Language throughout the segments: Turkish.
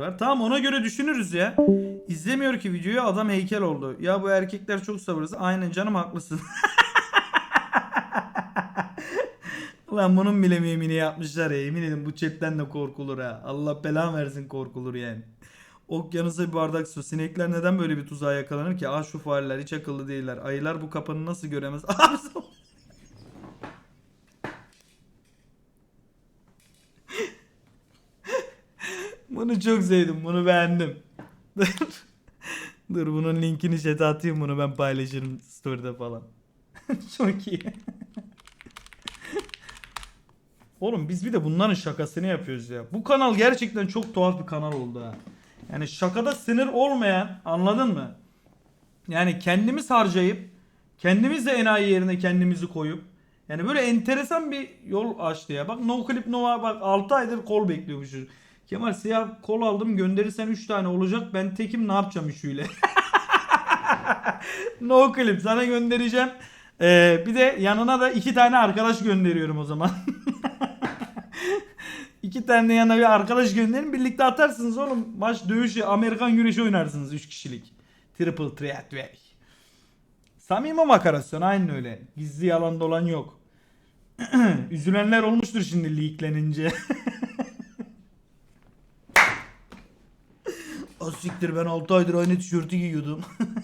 Tamam ona göre düşünürüz ya. İzlemiyor ki videoyu adam heykel oldu. Ya bu erkekler çok sabırsız. Aynen canım haklısın. Ulan bunun bile mimini yapmışlar ya. Yemin ederim bu chatten de korkulur ha. Allah belan versin korkulur yani. Okyanusa bir bardak su. Sinekler neden böyle bir tuzağa yakalanır ki? Ah şu fareler hiç akıllı değiller. Ayılar bu kapını nasıl göremez? Abi Bunu çok sevdim. Bunu beğendim. Dur bunun linkini chat'e atayım bunu ben paylaşırım story'de falan. çok iyi. Oğlum biz bir de bunların şakasını yapıyoruz ya. Bu kanal gerçekten çok tuhaf bir kanal oldu ha. Yani şakada sınır olmayan anladın mı? Yani kendimiz harcayıp kendimiz de enayi yerine kendimizi koyup yani böyle enteresan bir yol açtı ya. Bak no clip nova bak 6 aydır kol bekliyor bu çocuk. Kemal siyah kol aldım gönderirsen 3 tane olacak. Ben tekim ne yapacağım üçüyle? no clip sana göndereceğim. Ee, bir de yanına da iki tane arkadaş gönderiyorum o zaman. iki tane de yanına bir arkadaş gönderin birlikte atarsınız oğlum. Maç dövüşü Amerikan güreşi oynarsınız 3 kişilik. Triple threat way. Samimi makarasyon aynı öyle. Gizli yalan dolan yok. Üzülenler olmuştur şimdi leaklenince. O siktir ben 6 aydır aynı tişörtü giyiyordum.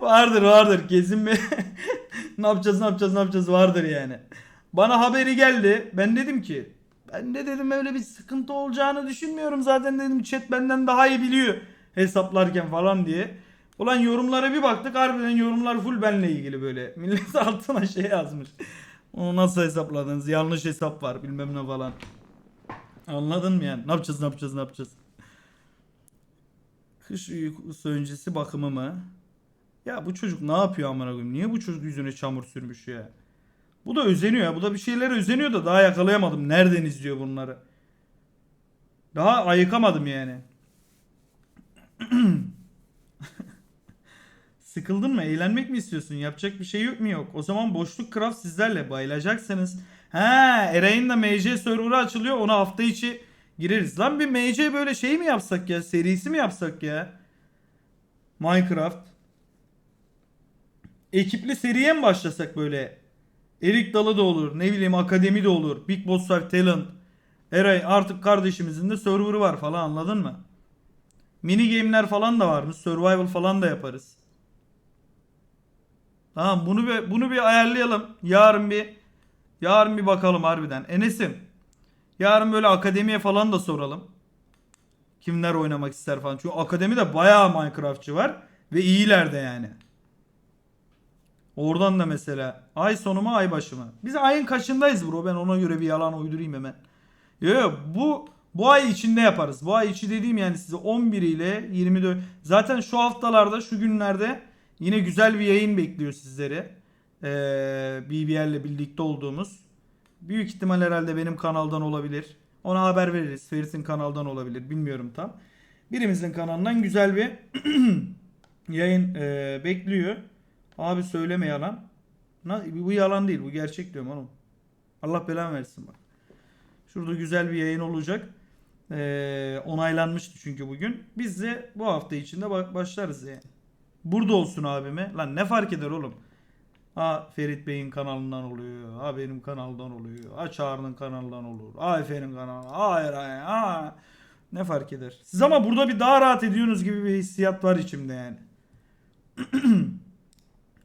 vardır vardır kesin bir ne yapacağız ne yapacağız ne yapacağız vardır yani. Bana haberi geldi. Ben dedim ki ben de dedim öyle bir sıkıntı olacağını düşünmüyorum zaten dedim chat benden daha iyi biliyor hesaplarken falan diye. Ulan yorumlara bir baktık harbiden yorumlar full benle ilgili böyle. Millet altına şey yazmış. Onu nasıl hesapladınız? Yanlış hesap var bilmem ne falan. Anladın mı yani? Ne yapacağız ne yapacağız ne yapacağız? Kış uykusu öncesi bakımı mı? Ya bu çocuk ne yapıyor amına koyayım? Niye bu çocuk yüzüne çamur sürmüş ya? Bu da özeniyor ya. Bu da bir şeylere özeniyor da daha yakalayamadım. Nereden izliyor bunları? Daha ayıkamadım yani. Sıkıldın mı? Eğlenmek mi istiyorsun? Yapacak bir şey yok mu yok? O zaman boşluk craft sizlerle bayılacaksınız. He, Eray'ın da MC server'ı açılıyor. Ona hafta içi gireriz. Lan bir MC böyle şey mi yapsak ya? Serisi mi yapsak ya? Minecraft. Ekipli seriye mi başlasak böyle? Erik Dalı da olur. Ne bileyim Akademi de olur. Big Boss Fight Talent. Eray artık kardeşimizin de server'ı var falan anladın mı? Mini game'ler falan da varmış. Survival falan da yaparız. Tamam bunu bir bunu bir ayarlayalım. Yarın bir yarın bir bakalım harbiden. Enes'im. Yarın böyle akademiye falan da soralım. Kimler oynamak ister falan. Çünkü akademide bayağı Minecraftçı var ve iyiler de yani. Oradan da mesela ay sonu mu ay başı mı? Biz ayın kaçındayız bro? Ben ona göre bir yalan uydurayım hemen. Yok yok bu bu ay içinde yaparız. Bu ay içi dediğim yani size 11 ile 24. Zaten şu haftalarda şu günlerde yine güzel bir yayın bekliyor sizleri. Ee, BBL ile birlikte olduğumuz. Büyük ihtimal herhalde benim kanaldan olabilir. Ona haber veririz. Ferit'in kanaldan olabilir. Bilmiyorum tam. Birimizin kanalından güzel bir yayın e, bekliyor. Abi söyleme yalan. Na, bu yalan değil. Bu gerçek diyorum oğlum. Allah belanı versin bak. Şurada güzel bir yayın olacak. Ee, onaylanmıştı çünkü bugün. Biz de bu hafta içinde ba- başlarız yani. Burada olsun abime. Lan ne fark eder oğlum? Ha Ferit Bey'in kanalından oluyor. Ha benim kanaldan oluyor. Ha Çağrı'nın kanalından olur. Ha Efe'nin kanalı. Ha Eray. Ha. Ne fark eder? Siz ama burada bir daha rahat ediyorsunuz gibi bir hissiyat var içimde yani.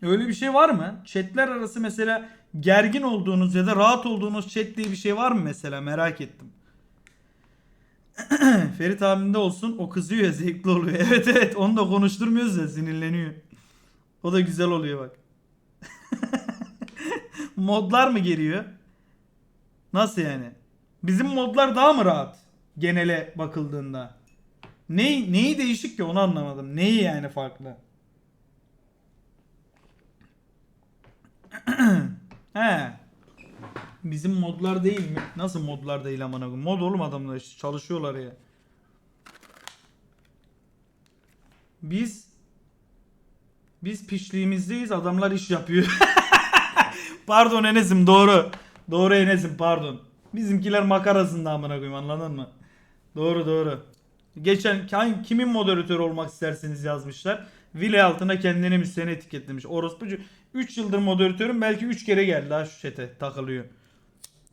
Öyle bir şey var mı? Chatler arası mesela gergin olduğunuz ya da rahat olduğunuz chat diye bir şey var mı mesela merak ettim. Ferit abimde olsun o kızıyor ya zevkli oluyor. Evet evet onu da konuşturmuyoruz ya sinirleniyor. O da güzel oluyor bak. Modlar mı geliyor? Nasıl yani? Bizim modlar daha mı rahat? Genele bakıldığında. Neyi, neyi değişik ki onu anlamadım. Neyi yani farklı? He. Bizim modlar değil mi? Nasıl modlar değil amına? Mod oğlum adamlar işte çalışıyorlar ya. Biz biz pişliğimizdeyiz adamlar iş yapıyor. pardon Enes'im doğru. Doğru Enes'im pardon. Bizimkiler makarasında amına koyayım anladın mı? Doğru doğru. Geçen kimin moderatörü olmak isterseniz yazmışlar. Vile altına kendini müstehine etiketlemiş. Orospucu 3 yıldır moderatörüm belki 3 kere geldi ha şu chat'e takılıyor.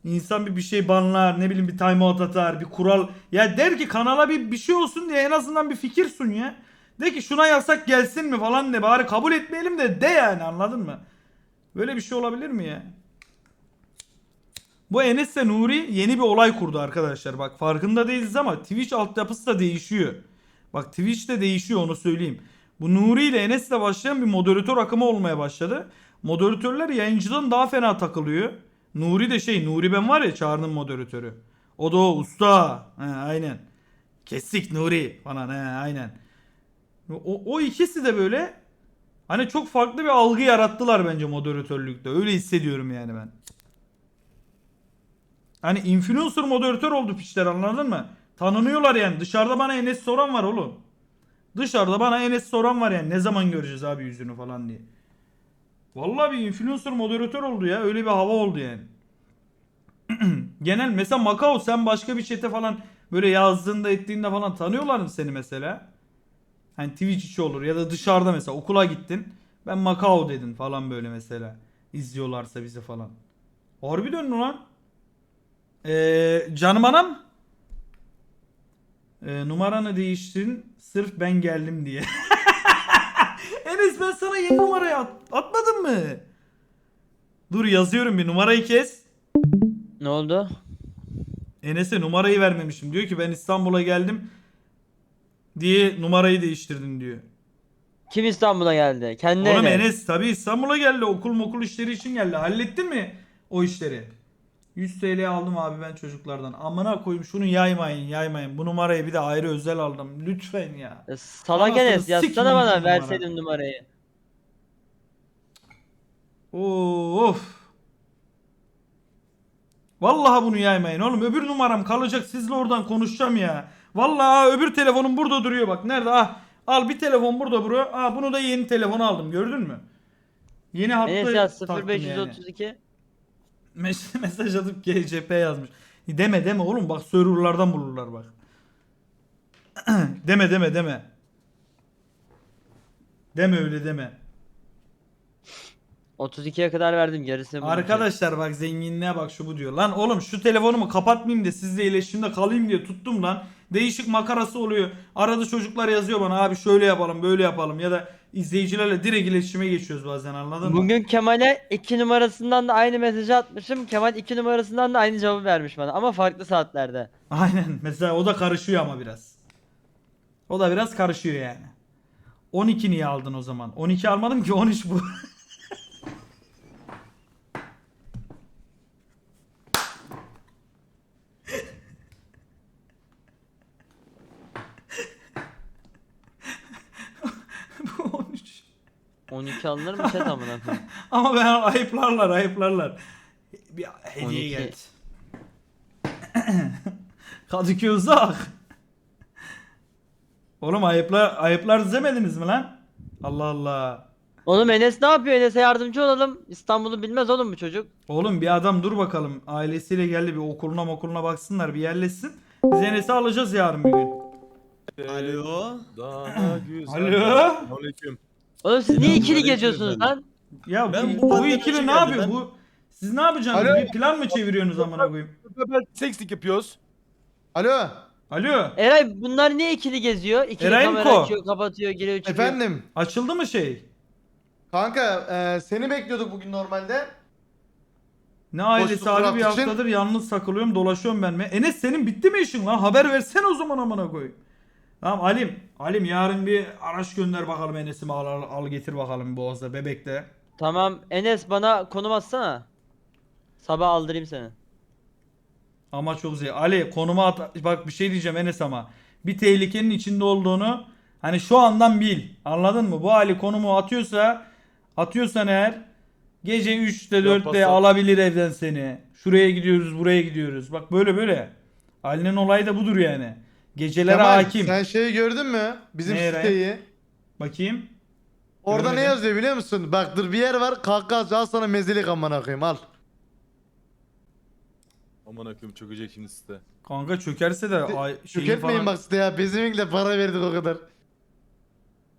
İnsan bir bir şey banlar ne bileyim bir timeout atar bir kural. Ya der ki kanala bir bir şey olsun diye en azından bir fikir sun ya. De ki şuna yasak gelsin mi falan de bari kabul etmeyelim de de yani anladın mı? Böyle bir şey olabilir mi ya? Bu Enes'le Nuri yeni bir olay kurdu arkadaşlar. Bak farkında değiliz ama Twitch altyapısı da değişiyor. Bak Twitch de değişiyor onu söyleyeyim. Bu Nuri ile Enes'le başlayan bir moderatör akımı olmaya başladı. Moderatörler yayıncıdan daha fena takılıyor. Nuri de şey Nuri ben var ya Çağrı'nın moderatörü. O da o usta. He, aynen. Kestik Nuri falan he, aynen. O, o ikisi de böyle hani çok farklı bir algı yarattılar bence moderatörlükte. Öyle hissediyorum yani ben. Hani influencer moderatör oldu piçler anladın mı? Tanınıyorlar yani. Dışarıda bana Enes soran var oğlum. Dışarıda bana Enes soran var yani. Ne zaman göreceğiz abi yüzünü falan diye. Vallahi bir influencer moderatör oldu ya. Öyle bir hava oldu yani. Genel mesela Macau sen başka bir chat'e falan böyle yazdığında ettiğinde falan tanıyorlar mı seni mesela? Hani Twitch içi olur ya da dışarıda mesela okula gittin. Ben Macau dedin falan böyle mesela. İzliyorlarsa bizi falan. Harbi döndü lan. Ee, canım anam. Ee, numaranı değiştirin sırf ben geldim diye. Enes ben sana yeni numarayı at- atmadım mı? Dur yazıyorum bir numarayı kes. Ne oldu? Enes'e numarayı vermemişim. Diyor ki ben İstanbul'a geldim diye numarayı değiştirdin diyor. Kim İstanbul'a geldi? Kendi Oğlum Enes. Enes tabii İstanbul'a geldi. Okul mokul işleri için geldi. Hallettin mi o işleri? 100 TL aldım abi ben çocuklardan. Amına koyayım şunu yaymayın yaymayın. Bu numarayı bir de ayrı özel aldım. Lütfen ya. Ya Salak Anasını Enes yazsana şu bana numara. verseydin numarayı. Of. Vallahi bunu yaymayın oğlum. Öbür numaram kalacak. Sizle oradan konuşacağım ya. Vallahi öbür telefonum burada duruyor bak. Nerede? Ah. Al bir telefon burada bro. Ah bunu da yeni telefon aldım. Gördün mü? Yeni hatta Enes taktım yani. 0532. Mes- mesaj atıp GCP yazmış. Deme deme oğlum bak serverlardan bulurlar bak. deme deme deme. Deme öyle deme. 32'ye kadar verdim gerisini bulacağım. Arkadaşlar bak zenginliğe bak şu bu diyor. Lan oğlum şu telefonumu kapatmayayım da sizle iletişimde kalayım diye tuttum lan. Değişik makarası oluyor. Arada çocuklar yazıyor bana abi şöyle yapalım böyle yapalım ya da izleyicilerle direkt iletişime geçiyoruz bazen anladın mı? Bugün Kemal'e 2 numarasından da aynı mesajı atmışım. Kemal 2 numarasından da aynı cevabı vermiş bana ama farklı saatlerde. Aynen mesela o da karışıyor ama biraz. O da biraz karışıyor yani. 12 niye aldın o zaman? 12 almadım ki 13 bu 13. 12 alınır mı chat amına koyayım? Ama ben ayıplarlar ayıplarlar. Bir hediye 12. geldi. Kadıköy uzak. Oğlum ayıplar ayıplar demediniz mi lan? Allah Allah. Oğlum Enes ne yapıyor? Enes'e yardımcı olalım. İstanbul'u bilmez oğlum bu çocuk. Oğlum bir adam dur bakalım. Ailesiyle geldi bir okuluna okuluna baksınlar bir yerleşsin. Biz Enes'i alacağız yarın bir gün. Alo. Daha güzel. Alo. Aleyküm. Oğlum siz niye ikili geziyorsunuz lan? Ya Ben bu, bu bu pandemi ikili ne yapıyor? ben- Bu siz ne yapacaksınız? Alo. Bir plan mı çeviriyorsunuz amına koyayım? Beraber sekslik yapıyoruz. Alo. Alo. Eray bunlar niye ikili geziyor? İkili Eray kamera Mko. açıyor, kapatıyor, giriyor, çıkıyor. Efendim. Açıldı mı şey? Kanka e, seni bekliyorduk bugün normalde. Ne ailesi abi bir draft için- haftadır yalnız takılıyorum dolaşıyorum ben mi? Enes senin bitti mi işin lan? Haber versene o zaman amına koyayım. Tamam Alim. Alim yarın bir araç gönder bakalım Enes'imi al, al, al getir bakalım Boğaz'da bebekte. Tamam Enes bana konum atsana. Sabah aldırayım seni. Ama çok zevk. Ali konuma at. Bak bir şey diyeceğim Enes ama. Bir tehlikenin içinde olduğunu hani şu andan bil. Anladın mı? Bu Ali konumu atıyorsa atıyorsan eğer gece 3'te 4'te Yapmazsan- alabilir evden seni. Şuraya gidiyoruz buraya gidiyoruz. Bak böyle böyle. Ali'nin olayı da budur yani. Gecelere Kemal hakim. sen şeyi gördün mü? Bizim Ne Eray? siteyi. Bakayım. Orada ne yazıyor biliyor musun? Bak dur bir yer var. Kalk al sana mezelik amına koyayım al. Aman akım çökecek şimdi site. Kanka çökerse de ay, şeyi Tüketmeyin falan... bak site ya. Bezimikle para verdik o kadar.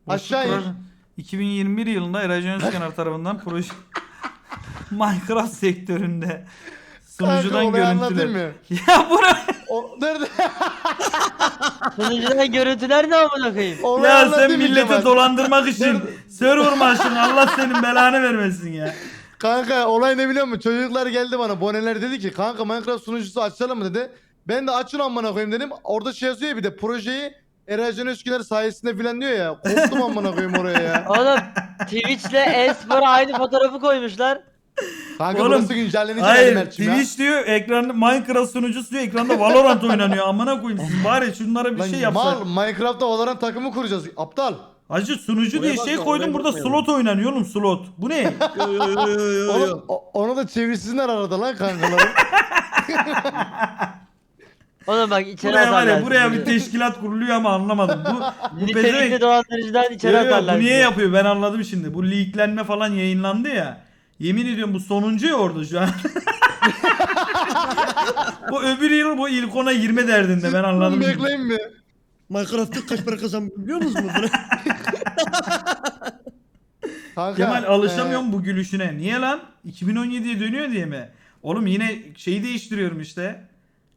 Aşağı in. Proje- 2021 yılında Eracan Özkenar tarafından proje Minecraft sektöründe sunucudan Kanka görüntüler. mı? Ya bura O, dur dur. Sunucudan görüntüler ne amına koyayım? Olayı ya sen Kemal? dolandırmak için server maaşını Allah senin belanı vermesin ya. Kanka olay ne biliyor musun? Çocuklar geldi bana. Boneler dedi ki kanka Minecraft sunucusu açalım mı dedi. Ben de açın amına koyayım dedim. Orada şey yazıyor ya bir de projeyi Eracan Özgüner sayesinde filan diyor ya. Korktum amına koyayım oraya ya. Oğlum Twitch'le e-spora aynı fotoğrafı koymuşlar. Kanka Oğlum, burası güncellenecek Hayır Mert'cim ya. Twitch diyor ekranda Minecraft sunucusu diyor ekranda Valorant oynanıyor amına koyayım siz bari şunlara bir Lan şey mal yapsak. Minecraft'ta Valorant takımı kuracağız. Aptal. Hacı sunucu Oraya diye bakma, şey koydum oraya burada bakmayalım. slot oynanıyor oğlum slot. Bu ne? Oğlum, o- onu da çevirsinler arada lan kankalarım. Oğlum bak içeri buraya var atarlar. ya buraya bir teşkilat kuruluyor ama anlamadım. Bu, bu Nitelikli pezevenk- dolandırıcıdan içeri Yo, yo, atarlar. bu niye yapıyor ben anladım şimdi. Bu leaklenme falan yayınlandı ya. Yemin ediyorum bu sonuncu ya orada şu an. bu öbür yıl bu ilk ona 20 derdinde ben anladım. şimdi. Bekleyin mi? Minecraft'ta kaç para kazanabiliyor musunuz bunu? Kanka, Kemal e, alışamıyorum bu gülüşüne. Niye lan? 2017'ye dönüyor diye mi? Oğlum yine şeyi değiştiriyorum işte.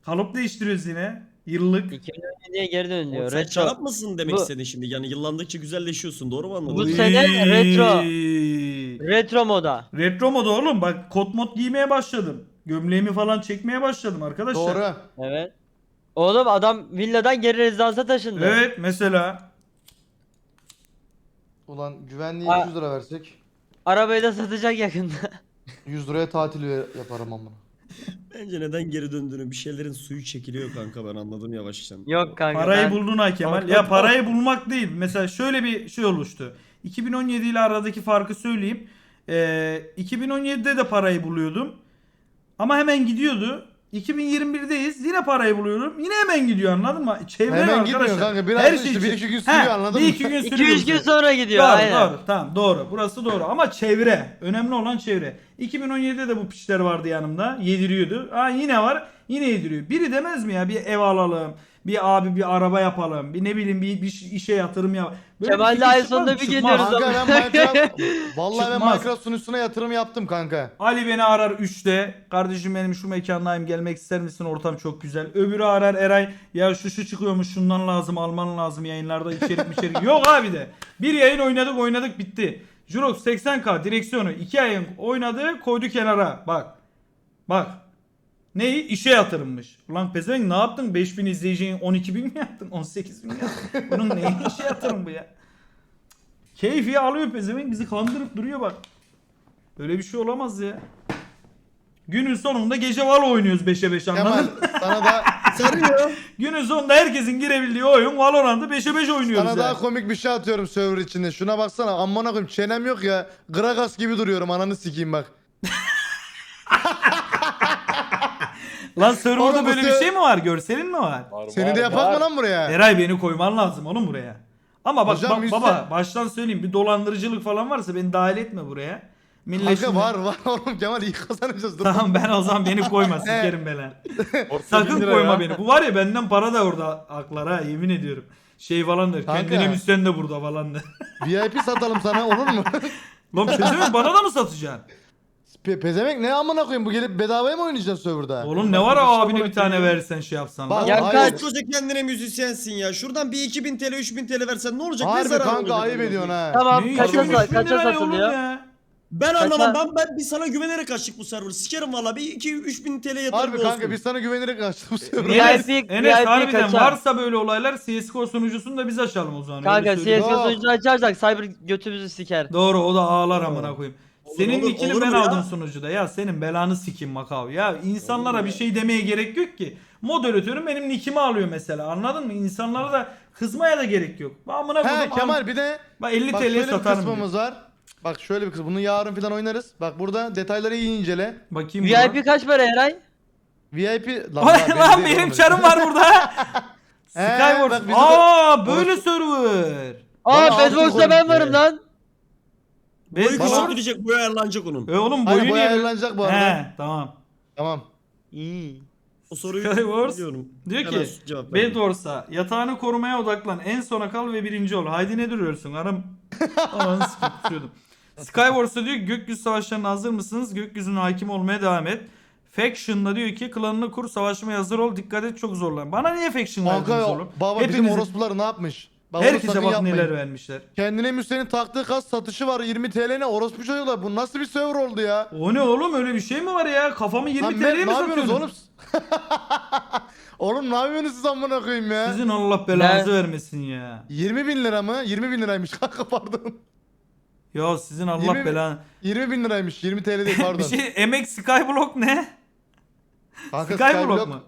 Kalıp değiştiriyoruz yine. Yıllık. 2017'ye geri dön diyor. Sen Retro. şarap mısın demek Bu- istedin şimdi? Yani yıllandıkça güzelleşiyorsun doğru mu anladım? Bu sene retro. Uyyy. Retro moda. Retro moda oğlum bak kot mod giymeye başladım. Gömleğimi falan çekmeye başladım arkadaşlar. Doğru. Evet. Oğlum adam villadan geri rezidansa taşındı. Evet mesela. Ulan güvenliğe Aa. 200 lira versek. Arabayı da satacak yakında. 100 liraya tatil yaparım amına. Bence neden geri döndüğünü bir şeylerin suyu çekiliyor kanka ben anladım yavaştan. Yok kanka. Parayı ben- buldun ha Kemal. Ya parayı bulmak değil. Mesela şöyle bir şey oluştu. 2017 ile aradaki farkı söyleyeyim. Ee, 2017'de de parayı buluyordum. Ama hemen gidiyordu. 2021'deyiz. Yine parayı buluyorum. Yine hemen gidiyor anladın mı? Çevre Hemen arkadaşlar. gitmiyor kanka. Bir hafta işte, bir iki gün sürüyor, anladın bir mı? iki gün sürüyor. 2-3 gün sonra gidiyor Doğru aynen. doğru tamam doğru burası doğru ama çevre önemli olan çevre 2017'de de bu piçler vardı yanımda yediriyordu Aa yine var yine yediriyor biri demez mi ya bir ev alalım bir abi bir araba yapalım bir ne bileyim bir, bir işe yatırım yap Böyle Kemal'le fikir ay çıkmaz sonunda mı? bir Çıkmaz. geliyoruz. Kanka ben Minecraft... Vallahi ben Çıkmaz. Minecraft sunucusuna yatırım yaptım kanka. Ali beni arar 3'te. Kardeşim benim şu mekandayım gelmek ister misin? Ortam çok güzel. Öbürü arar Eray. Ya şu şu çıkıyormuş şundan lazım alman lazım yayınlarda içerik içerik. Yok abi de. Bir yayın oynadık oynadık bitti. Jurox 80k direksiyonu 2 ayın oynadı koydu kenara. Bak. Bak. Neyi? İşe yatırımmış. Ulan pezevenk ne yaptın? 5000 izleyiciyi 12 bin mi yaptın? 18 bin mi yaptın? Bunun neyi işe yatırım bu ya? Keyfi alıyor pezevenk bizi kandırıp duruyor bak. Böyle bir şey olamaz ya. Günün sonunda gece Valo oynuyoruz 5'e 5 Kemal anladın sana da Sarıyor. Günün sonunda herkesin girebildiği oyun Valorant'ı 5'e 5 oynuyoruz sana ya. daha komik bir şey atıyorum server içinde. Şuna baksana amına koyayım çenem yok ya. Gragas gibi duruyorum ananı sikeyim bak. Lan serverda Oğlum bu böyle bir se- şey mi var? Görselin mi var? Var, Seni var, de yapak var. mı lan buraya? Eray beni koyman lazım oğlum buraya. Ama bak Hocam bak- yüzde- baba baştan söyleyeyim bir dolandırıcılık falan varsa beni dahil etme buraya. Millet Kanka şimdi- var var oğlum Kemal iyi kazanacağız. Dur. Tamam ben o zaman beni koyma sikerim bin Sakın lira koyma ya. beni. Bu var ya benden para da orada aklar ha yemin ediyorum. Şey falan der. Kanka. Kendine müsten de burada falan der. VIP satalım sana olur mu? Lan pezevenk bana da mı satacaksın? Pe pezemek ne amına koyayım bu gelip bedavaya mı oynayacaksın serverda? Oğlum ne var İşte abine bir tane versen şey yapsan Bak, lan. Ya hayır. kaç? Koskoca kendine müzisyensin ya. Şuradan bir 2000 TL 3000 TL versen ne olacak? Ne Harbi zararı kanka olacak ayıp ediyorsun ha. Tamam Ne kaça, 2000 sa- 3000 kaça lira ne olur satılıyor? ya? Ben Kaça- anlamam. Ben, ben bir sana güvenerek açtık bu server. Sikerim valla. Bir 2 3000 TL yatırım Harbi olsun. kanka biz sana güvenerek açtık bu serverı. VIP Enes, Enes VIP harbiden kaça? varsa böyle olaylar CSGO sunucusunu da biz açalım o zaman. Kanka öyle söyleyeyim. CSGO Yok. sunucunu açarsak Cyber götümüzü siker. Doğru o da ağlar amına koyayım. Senin olur, nickini olur ben ya? aldım sunucuda. Ya senin belanı sikim Macao. Ya insanlara bir şey demeye gerek yok ki. Moderatörüm benim nickimi alıyor mesela. Anladın mı? İnsanlara da kızmaya da gerek yok. Ben Amına He koydum. Kemal bir de Bak 50 bak TL'ye şöyle bir satarım. kısmımız var. Bak şöyle bir kısmı. Bunu yarın falan oynarız. Bak burada detayları iyi incele. Bakayım. VIP kaç para Eray? VIP lan, Lan, lan, lan değil benim oğlum. çarım var burada. Bak bizim- Aa böyle server. Aa Bana Bedbox'ta altın ben varım ya. lan. Boyu Bedwars- küçültecek boyu ayarlanacak onun. E oğlum boyu bu niye? ayarlanacak bu arada. He tamam. Tamam. İyi. O soruyu Skywars biliyorum. Diyor Hemen ki cevap ver. Bedwars'a yatağını korumaya odaklan. En sona kal ve birinci ol. Haydi ne duruyorsun? Aram. Ananı sikeyim, kusuyordum. Skywars'a diyor ki gökyüzü savaşlarına hazır mısınız? Gökyüzünün hakim olmaya devam et. Faction'da diyor ki klanını kur savaşmaya hazır ol. Dikkat et çok zorlan. Bana niye Faction verdiniz Kanka oğlum? baba bizim Hepinizi- orospular ne yapmış? Herkese bak yapmayın. neler vermişler. Kendine müstenin taktığı kas satışı var 20 TL ne orospu çocuklar bu nasıl bir server oldu ya? O ne oğlum öyle bir şey mi var ya? Kafamı 20 Lan TL'ye Mert, mi ne yapıyorsunuz oğlum? oğlum ne yapıyorsunuz siz amına koyayım ya? Sizin Allah belanızı vermesin ya. 20 bin lira mı? 20 bin liraymış kanka pardon. Ya sizin Allah 20 belanı. 20 bin liraymış 20 TL değil pardon. bir şey emek Skyblock ne? Kanka Skyblock mu?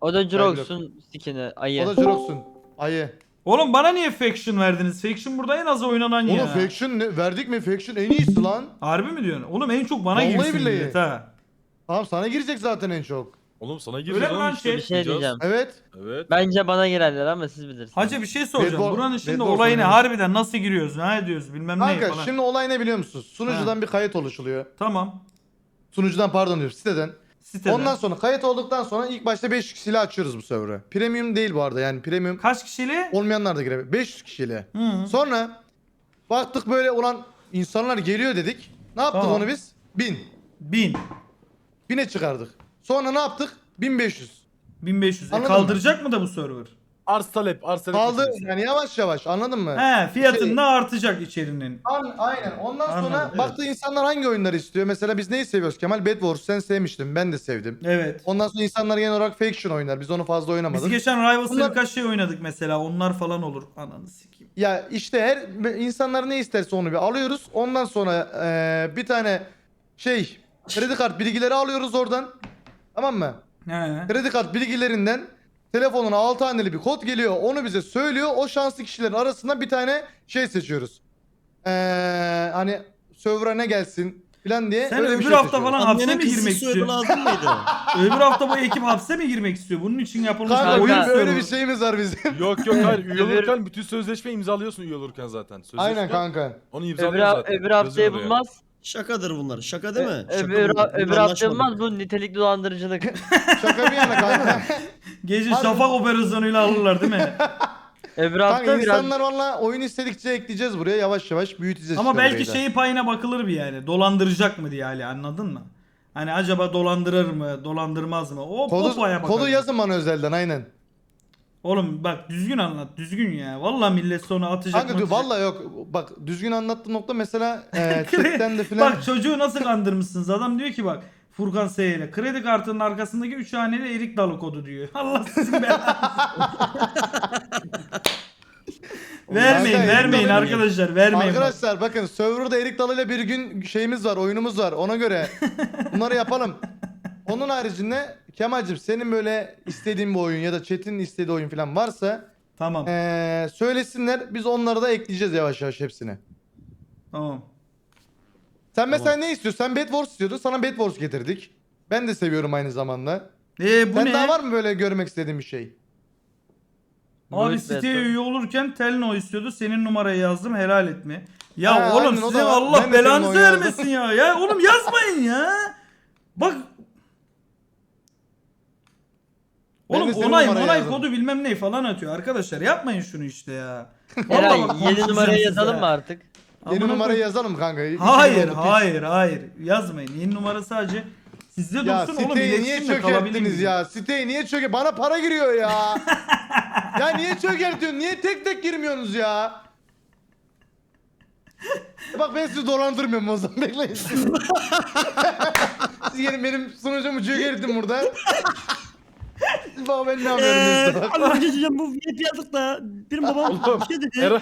O da Jurox'un skin'i ayı. O da Jirox'un. Ayı. Oğlum bana niye Faction verdiniz? Faction burada en az oynanan ya. Oğlum Faction ne? Verdik mi? Faction en iyisi lan. Harbi mi diyorsun? Oğlum en çok bana Vallahi girsin billahi. millet ha. Tamam sana girecek zaten en çok. Oğlum sana Öyle gireceğiz mi oğlum lan şey? Bir şey yapacağız. diyeceğim. Evet. Evet. Bence bana girerler ama siz bilirsiniz. Hacı bir şey soracağım. War- Buranın şimdi War olayı ne? oynuyoruz. Harbiden nasıl giriyoruz? Ne diyoruz? Bilmem ne Kanka falan. şimdi olay ne biliyor musunuz? Sunucudan bir kayıt oluşuluyor. Tamam. Sunucudan pardon diyorum siteden. Siteden. Ondan sonra kayıt olduktan sonra ilk başta 5 kişiyle açıyoruz bu server'ı. Premium değil bu arada yani premium Kaç kişili? olmayanlar da girebilir. 500 kişiyle. Hı. Sonra baktık böyle olan insanlar geliyor dedik. Ne yaptık Tamam. onu biz? 1000. Bin. 1000'e çıkardık. Sonra ne yaptık? 1500. 1500. E, Anladın kaldıracak mı da bu server? Arz talep, arz talep. Kaldı meselesi. yani yavaş yavaş anladın mı? He fiyatında Şey- artacak içerinin. An- aynen. Ondan sonra Anladım, evet. baktığı insanlar hangi oyunları istiyor? Mesela biz neyi seviyoruz Kemal? Bed Wars sen sevmiştin. Ben de sevdim. Evet. Ondan sonra insanlar genel olarak Faction oynar. Biz onu fazla Biz oynamadık. geçen Rivals'ta Bunlar- birkaç şey oynadık mesela. Onlar falan olur. Ananı sikeyim. Ya işte her insanlar ne isterse onu bir alıyoruz. Ondan sonra eee, bir tane şey kredi kart bilgileri alıyoruz oradan. Tamam mı? He. Kredi kart bilgilerinden telefonuna 6 haneli bir kod geliyor. Onu bize söylüyor. O şanslı kişilerin arasından bir tane şey seçiyoruz. Eee hani server'a ne gelsin falan diye. Sen öyle bir öbür şey hafta seçiyoruz. falan hapse mi girmek soyadı istiyor? lazım mıydı? Öbür hafta bu ekip hapse mi girmek istiyor? Bunun için yapılmış Kanka bir oyun öyle, öyle bir şeyimiz var bizim. Yok yok hayır üye olurken bütün sözleşme imzalıyorsun üye olurken zaten. Sözleşme, Aynen kanka. Onu Öbür, imzalıyorsun zaten. öbür haftayı Yazıyor oraya. bulmaz. Şakadır bunlar. Şaka değil mi? Şaka Öbür, bunlar. öbür anlaşmadık. bulmaz. Bu nitelikli dolandırıcılık. Şaka bir yana kanka. Gece şafak operasyonuyla alırlar değil mi? öbür kanka hafta biraz insanlar valla oyun istedikçe ekleyeceğiz buraya yavaş yavaş büyüteceğiz. Ama işte belki burayı da. şeyi payına bakılır bir yani. Dolandıracak mı diye Ali anladın mı? Hani acaba dolandırır mı, dolandırmaz mı? O, o Kodu, paya bakar. kodu yazın bana özelden aynen. Oğlum bak düzgün anlat, düzgün ya. Vallahi millet sonra atacak. Kanka diyor matacak. valla yok. Bak düzgün anlattığım nokta mesela e, chatten de filan. Bak çocuğu nasıl kandırmışsınız? Adam diyor ki bak Furkan S ile kredi kartının arkasındaki 3 haneli erik dalı kodu diyor. Allah sizin belanızı. vermeyin, Kanka, vermeyin erik dalı- arkadaşlar, vermeyin. bak. Arkadaşlar bakın serverda Erik Dalı ile bir gün şeyimiz var, oyunumuz var. Ona göre bunları yapalım. Onun haricinde Kemal'cim senin böyle istediğin bir oyun ya da chat'in istediği oyun falan varsa Tamam. e, söylesinler. Biz onları da ekleyeceğiz yavaş yavaş hepsini. Tamam. Sen mesela ne istiyorsun? Sen Bed Wars istiyordun. Sana Bed Wars getirdik. Ben de seviyorum aynı zamanda. Ee bu Sen ne? daha var mı böyle görmek istediğin bir şey? Abi Buyur siteye üye olurken Telno istiyordu. Senin numarayı yazdım helal et mi? Ya Ha, oğlum aynen, o sizin da var. Allah Ben de senin belanızı vermesin ya. Ya oğlum yazmayın ya. Bak. Ben de Oğlum senin onay numarayı onay yazdım. kodu bilmem ne falan atıyor. Arkadaşlar yapmayın şunu işte ya. Eray bak yeni konuşacağım numarayı size yazalım ya. mı artık? Yeni Amına numarayı koyayım. yazalım kanka. İki Hayır hayır hayır. Yazmayın. Yeni numara sadece sizde Ya dursun oğlum. siteyi niye iletişimle çökerttiniz ya? Siteyi niye çöke? Bana para giriyor ya. ya niye çökertiyorsun? Niye tek tek girmiyorsunuz ya? Bak ben sizi dolandırmıyorum o zaman bekleyin. Siz gelin benim sunucumu çökertin burada. Bak ben ne yapıyorum işte bak. abi geçeceğim bu VIP yazdık da benim babam Oğlum, bir şey dedi.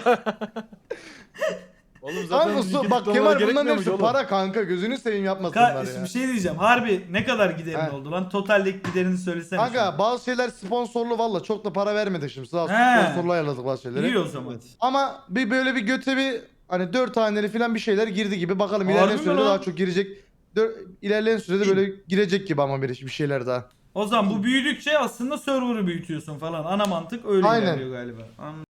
Oğlum bilgi su, bak Kemal bunların hepsi para kanka gözünü seveyim yapmasınlar Ka- ya. bir şey diyeceğim. Harbi ne kadar giderin He. oldu lan? Totaldeki giderini söylesene. Kanka bazı şeyler sponsorlu valla çok da para vermedik şimdi sağ olsun He. sponsorlu ayarladık bazı şeyleri. İyi o zaman. Ama bir böyle bir göte bir hani dört haneli falan bir şeyler girdi gibi bakalım Harbi ilerleyen mi sürede lan? daha çok girecek. Dör, ilerleyen sürede böyle girecek gibi ama bir, bir şeyler daha. O zaman bu büyüdükçe aslında server'ı büyütüyorsun falan. Ana mantık öyle Aynen. ilerliyor galiba. Anladım.